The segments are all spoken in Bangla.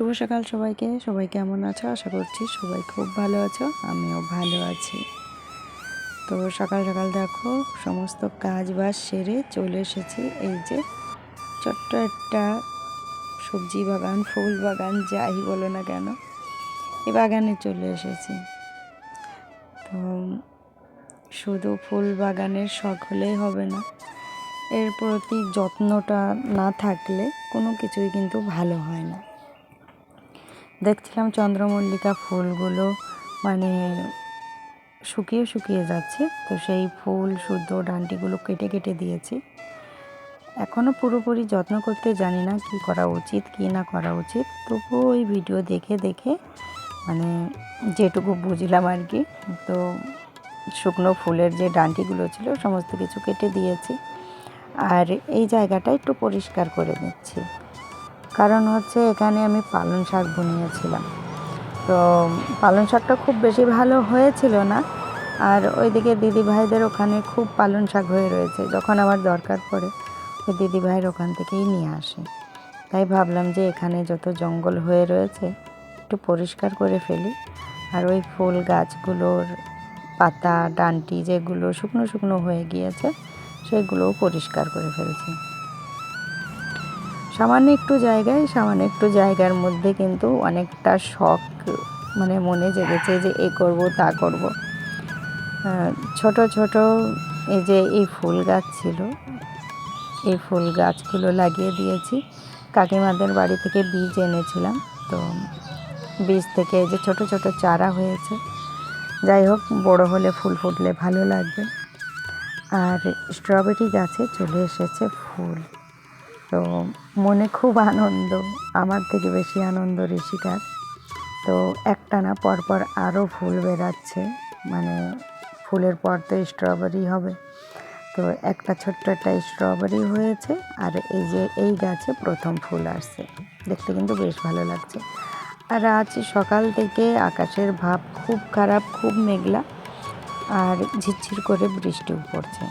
শুভ সকাল সবাইকে। সবাই কেমন আছো? আশা করছি সবাই খুব ভালো আছো, আমিও ভালো আছি। তো সকাল সকাল দেখো, সমস্ত কাজ বাজ সেরে চলে এসেছি। এই যে ছোট্ট একটা সবজি বাগান, ফুল বাগান, যাই বলো না কেন এই বাগানে চলে এসেছি। তো শুধু ফুল বাগানের শখ হলেই হবে না, এর প্রতি যত্নটা না থাকলে কোনো কিছুই কিন্তু ভালো হয় না। দেখছিলাম চন্দ্রমল্লিকা ফুলগুলো মানে শুকিয়ে শুকিয়ে যাচ্ছে। তো সেই ফুল, শুদ্ধ ডান্টিগুলো কেটে কেটে দিয়েছি। এখনও পুরোপুরি যত্ন করতে জানি না কি করা উচিত, কি না করা উচিত। তবুও ওই ভিডিও দেখে দেখে মানে যেটুকু বুঝলাম আর কি, তো শুকনো ফুলের যে ডান্টিগুলো ছিল সমস্ত কিছু কেটে দিয়েছি। আর এই জায়গাটা একটু পরিষ্কার করে নিচ্ছি। কারণ হচ্ছে এখানে আমি পালং শাক বুনিয়েছিলাম। তো পালং শাকটা খুব বেশি ভালো হয়েছিল না। আর ওইদিকে দিদি ভাইদের ওখানে খুব পালং শাক হয়ে রয়েছে, যখন আমার দরকার পড়ে ওই দিদি ভাইয়ের ওখান থেকেই নিয়ে আসে। তাই ভাবলাম যে এখানে যত জঙ্গল হয়ে রয়েছে, একটু পরিষ্কার করে ফেলি। আর ওই ফুল গাছগুলোর পাতা, ডান্টি যেগুলো শুকনো শুকনো হয়ে গিয়েছে, সেগুলোও পরিষ্কার করে ফেলছি। সামান্য একটু জায়গায়, সামান্য একটু জায়গার মধ্যে কিন্তু অনেকটা শখ মানে মনে জেগেছে যে এ করব, তা করব। ছোট ছোট এই যে এই ফুল গাছ ছিল, এই ফুল গাছগুলো লাগিয়ে দিয়েছি। কাকিমাদের বাড়ি থেকে বীজ এনেছিলাম, তো বীজ থেকে এই যে ছোট ছোট চারা হয়েছে। যাই হোক, বড় হলে ফুল ফুটলে ভালো লাগবে। আর স্ট্রবেরি গাছে চলে এসেছে ফুল। তো মনে খুব আনন্দ, আমার থেকে বেশি আনন্দ ঋষিকার তো একটা না পরপর আরও ফুল বেরাচ্ছে মানে ফুলের পর তো স্ট্রবেরি হবে। তো একটা ছোট্ট একটা স্ট্রবেরি হয়েছে, আর এই যে এই গাছে প্রথম ফুল আসছে। দেখতে কিন্তু বেশ ভালো লাগছে। আর আজ সকাল থেকে আকাশের ভাব খুব খারাপ, খুব মেঘলা, আর ঝিরঝির করে বৃষ্টিও পড়ছে।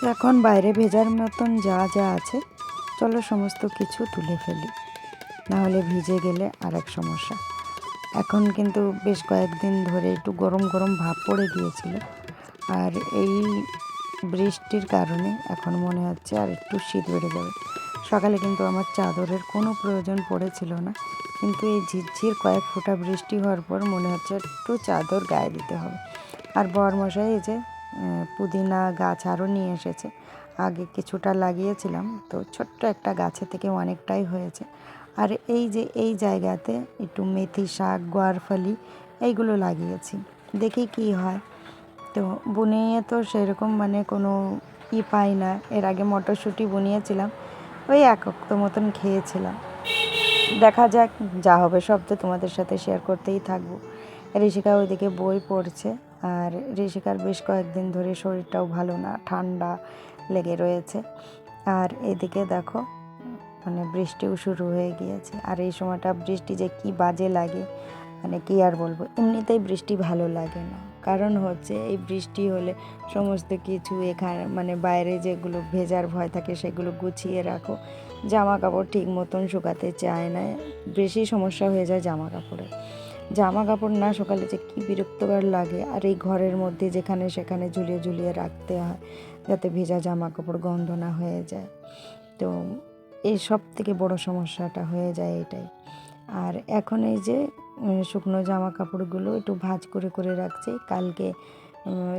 তো এখন বাইরে ভেজার মতন যা যা আছে, চলো সমস্ত কিছু তুলে ফেলি। নাহলে ভিজে গেলে আর এক সমস্যা। এখন কিন্তু বেশ কয়েকদিন ধরে একটু গরম গরম ভাব পড়ে গিয়েছিল। আর এই বৃষ্টির কারণে এখন মনে হচ্ছে আর একটু শীত বেড়ে যাবে। সকালে কিন্তু আমার চাদরের কোনো প্রয়োজন পড়েছিল না। কিন্তু এই ঝিরঝির কয়েক ফোঁটা বৃষ্টি হওয়ার পর মনে হচ্ছে একটু চাদর গায়ে দিতে হবে। আর বর মশাই এই যে পুদিনা গাছ আরও নিয়ে এসেছে। আগে কিছুটা লাগিয়েছিলাম, তো ছোট্ট একটা গাছে থেকে অনেকটাই হয়েছে। আর এই যে, এই জায়গাতে একটু মেথি শাক, গোয়ারফলি এইগুলো লাগিয়েছি। দেখি কি হয়। তো বুনিয়ে তো সেরকম মানে কোনো ই পাই না। এর আগে মটরশুঁটি বুনিয়েছিলাম, ওই এক অক্ত মতন খেয়েছিলাম। দেখা যাক, যা হবে সব তো তোমাদের সাথে শেয়ার করতেই থাকব। ঋষিকা ওইদিকে বই পড়ছে। আর ঋষিকার বেশ কয়েকদিন ধরে শরীরটাও ভালো না, ঠান্ডা লেগে রয়েছে। আর এদিকে দেখো মানে বৃষ্টিও শুরু হয়ে গিয়েছে। আর এই সময়টা বৃষ্টি যে কি বাজে লাগে মানে কি আর বলব, এমনিতেই বৃষ্টি ভালো লাগে না। কারণ হচ্ছে, এই বৃষ্টি হলে সমস্ত কিছু এখানে মানে বাইরে যেগুলো ভেজার ভয় থাকে সেগুলো গুছিয়ে রাখো। জামা কাপড় ঠিক মতন শুকাতে চায় না, বেশি সমস্যা হয়ে যায় জামা কাপড়ে জামা কাপড় না শুকালে যে কী বিরক্তকর লাগে। আর এই ঘরের মধ্যে যেখানে সেখানে ঝুলিয়ে ঝুলিয়ে রাখতে হয়, যাতে ভেজা জামা কাপড় গন্ধ না হয়ে যায়। তো এই সব থেকে বড় সমস্যাটা হয়ে যায় এটাই। আর এখন এই যে শুকনো জামা কাপড়গুলো একটু ভাজ করে করে রাখছি। কালকে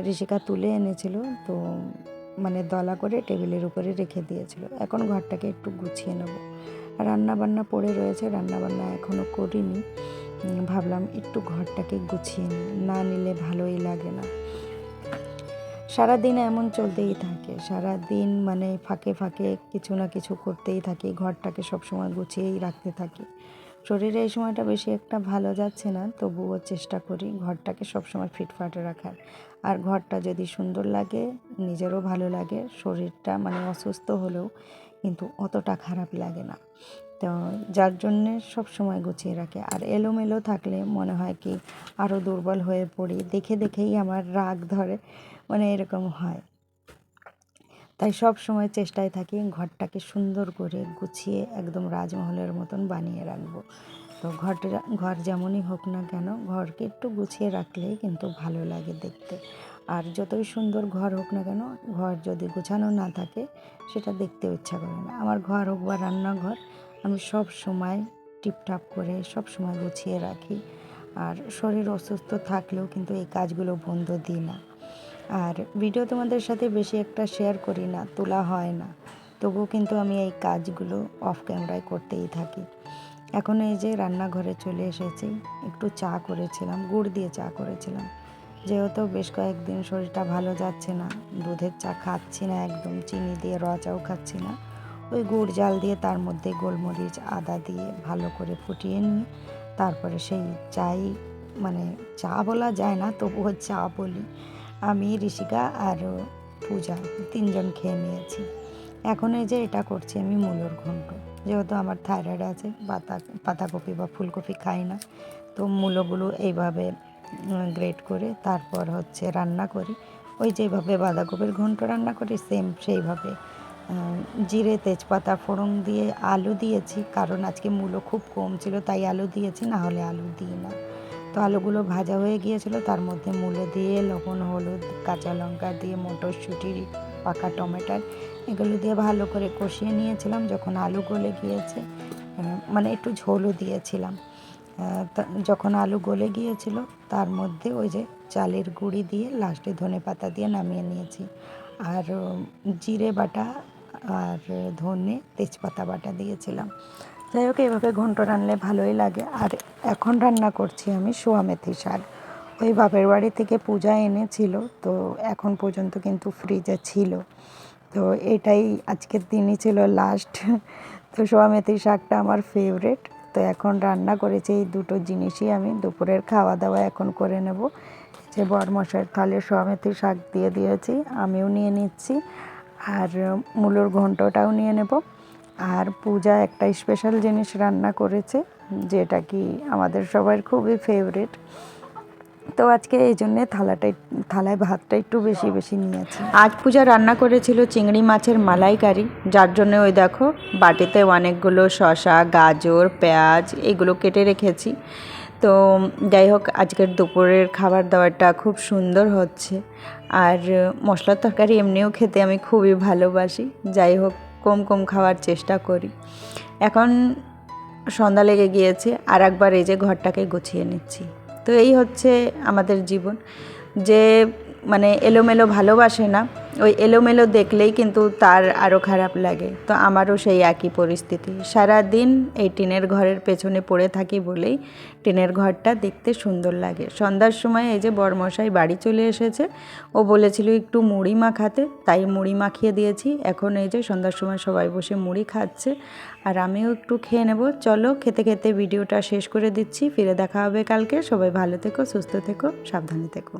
ঋষিকা তুলে এনেছিল, তো মানে দলা করে টেবিলের উপরে রেখে দিয়েছিল। এখন ঘরটাকে একটু গুছিয়ে নেব। রান্না বান্না পড়ে রয়েছে, রান্নাবান্না এখনও করিনি। ভাবলাম একটু ঘরটাকে গুছিয়ে নিই। না নিলে ভালোই লাগে না। সারাদিন এমন চলতেই থাকে। সারা দিন মানে ফাঁকে ফাঁকে কিছু না কিছু করতেই থাকি। ঘরটাকে সবসময় গুছিয়েই রাখতে থাকি। শরীরে এই সময়টা বেশি একটা ভালো যাচ্ছে না, তবুও চেষ্টা করি ঘরটাকে সবসময় ফিটফাট রাখার। আর ঘরটা যদি সুন্দর লাগে, নিজেরও ভালো লাগে, শরীরটা মানে অসুস্থ হলেও কিন্তু অতটা খারাপ লাগে না। তো যার জন্যে সব সময় গুছিয়ে রাখে। আর এলোমেলো থাকলে মনে হয় কি আরও দুর্বল হয়ে পড়ি। দেখে দেখেই আমার রাগ ধরে মানে এরকম হয়। তাই সব সময় চেষ্টায় থাকি ঘরটাকে সুন্দর করে গুছিয়ে একদম রাজমহলের মতন বানিয়ে রাখব। তো ঘরটা ঘর যেমনই হোক না কেন ঘরকে একটু গুছিয়ে রাখলেই কিন্তু ভালো লাগে দেখতে। আর যতই সুন্দর ঘর হোক না কেন ঘর যদি গোছানো না থাকে, সেটা দেখতে ইচ্ছা করে না। আমার ঘর হোক বা রান্নাঘর আমি সব সময় টিপটাপ করে সব সময় গুছিয়ে রাখি। আর শরীর অসুস্থ থাকলেও কিন্তু এই কাজগুলো বন্ধ দিই না। আর ভিডিও তোমাদের সাথে বেশি একটা শেয়ার করি না, তোলা হয় না। তবুও কিন্তু আমি এই কাজগুলো অফ ক্যামেরায় করতেই থাকি। এখন এই যে রান্নাঘরে চলে এসেছি, একটু চা করেছিলাম, গুড় দিয়ে চা করেছিলাম। যেহেতু বেশ কয়েকদিন শরীরটা ভালো যাচ্ছে না, দুধের চা খাচ্ছি না একদম, চিনি দিয়ে, র চাও খাচ্ছি না। ওই গুড় জাল দিয়ে তার মধ্যে গোলমরিচ, আদা দিয়ে ভালো করে ফুটিয়ে নিয়ে তারপরে সেই চাই মানে চা বলা যায় না, তবুও চা বলি। আমি, ঋষিকা আর পূজা তিনজন খেয়ে নিয়েছি। এখন এই যে এটা করছি আমি মূলর ঘন্ট যেহেতু আমার থাইরয়েড আছে, পাতা, পাতাকপি বা ফুলকপি খাই না, তো মূলগুলো এইভাবে গ্রেট করে তারপর হচ্ছে রান্না করি। ওই যেভাবে বাঁধাকপির ঘন্ট রান্না করি সেম সেইভাবে জিরে, তেজপাতা, ফোড়ন দিয়ে আলু দিয়েছি। কারণ আজকে মূলো খুব কম ছিল, তাই আলু দিয়েছি, না হলে আলু দিই না। তো আলুগুলো ভাজা হয়ে গিয়েছিল, তার মধ্যে মূলো দিয়ে, লবণ, হলুদ, কাঁচা লঙ্কা দিয়ে, মটরশুঁটি, পাকা টমেটোর এগুলো দিয়ে ভালো করে কষিয়ে নিয়েছিলাম। যখন আলু গলে গিয়েছে মানে একটু ঝোলও দিয়েছিলাম। যখন আলু গলে গিয়েছিল, তার মধ্যে ওই যে চালের গুঁড়ি দিয়ে লাস্টে ধনে পাতা দিয়ে নামিয়ে নিয়েছি। আর জিরে বাটা আর ধনে তেজপাতা বাটা দিয়েছিলাম। যাই হোক এইভাবে ঘন্ট রানলে ভালোই লাগে। আর এখন রান্না করছি আমি সোয়া মেথি শাক। ওই বাপের বাড়ি থেকে পূজা এনেছিল, তো এখন পর্যন্ত কিন্তু ফ্রিজে ছিল। তো এটাই আজকের দিনই ছিল লাস্ট তো সোয়া মেথি শাকটা আমার ফেভারেট তো এখন রান্না করেছি এই দুটো জিনিসই আমি। দুপুরের খাওয়া দাওয়া এখন করে নেব। যে বরমশাইয়ের থালে সোয়া মেথি শাক দিয়ে দিয়েছি, আমিও নিয়ে নিচ্ছি। আর মূলোর ঘন্টটাও নিয়ে নেব। আর পূজা একটা স্পেশাল জিনিস রান্না করেছে, যেটা কি আমাদের সবার খুবই ফেভারিট তো আজকে এই জন্যে থালাটাই থালায় ভাতটা একটু বেশি বেশি নিয়েছি। আজ পূজা রান্না করেছিল চিংড়ি মাছের মালাইকারি, যার জন্য ওই দেখো বাটিতে অনেকগুলো শসা, গাজর, পেঁয়াজ, এগুলো কেটে রেখেছি। তো যাই হোক, আজকের দুপুরের খাবার দাবারটা খুব সুন্দর হচ্ছে। আর মশলার তরকারি এমনিও খেতে আমি খুবই ভালোবাসি। যাই হোক, কম কম খাওয়ার চেষ্টা করি। এখন সন্ধ্যা লেগে গিয়েছে, আর একবার এই যে ঘরটাকে গুছিয়ে নিচ্ছি। তো এই হচ্ছে আমাদের জীবন। যে মানে এলোমেলো ভালোবাসে না, ওই এলোমেলো দেখলেই কিন্তু তার আরও খারাপ লাগে। তো আমারও সেই একই পরিস্থিতি। সারা দিন এই টিনের ঘরের পেছনে পড়ে থাকি বলেই টিনের ঘরটা দেখতে সুন্দর লাগে। সন্ধ্যার সময় এই যে বরমশাই বাড়ি চলে এসেছে, ও বলেছিল একটু মুড়ি মাখাতে, তাই মুড়ি মাখিয়ে দিয়েছি। এখন এই যে সন্ধ্যার সময় সবাই বসে মুড়ি খাচ্ছে, আর আমিও একটু খেয়ে নেব। চলো খেতে খেতে ভিডিওটা শেষ করে দিচ্ছি। ফিরে দেখা হবে কালকে। সবাই ভালো থেকো, সুস্থ থেকো, সাবধানে থেকো।